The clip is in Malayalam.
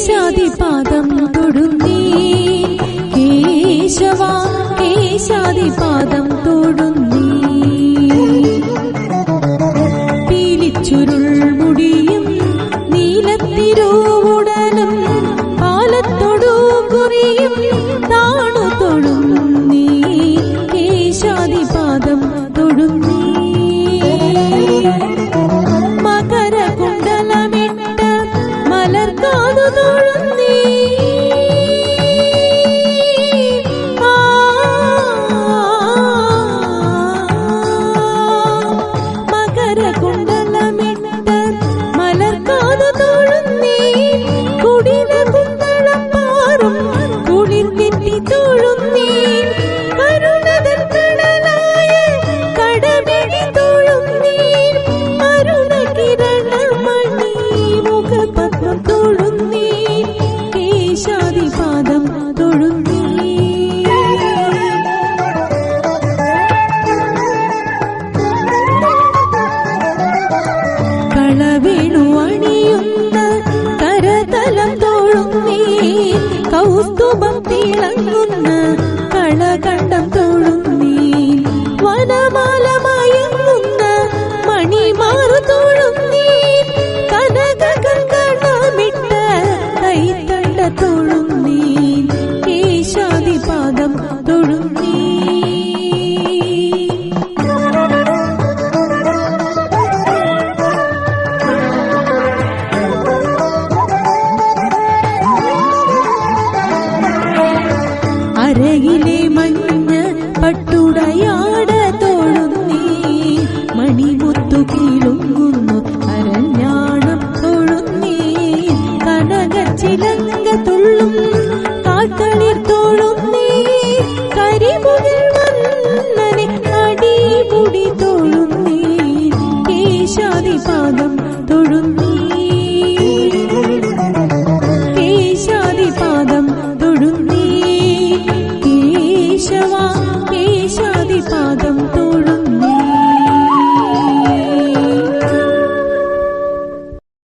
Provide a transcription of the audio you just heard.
കേശാദി പാദം തൊടുന്നേ. കേശവ കേശാദി പാദം തൊടുന്നേ மகர குண்ட കസ്തുഭം തിളങ്ങുന്ന കളകണ്ടം തൊഴുന്നീ വനമാല ചിലങ്ങ തൊഴുന്നീ തൊഴുന്നീ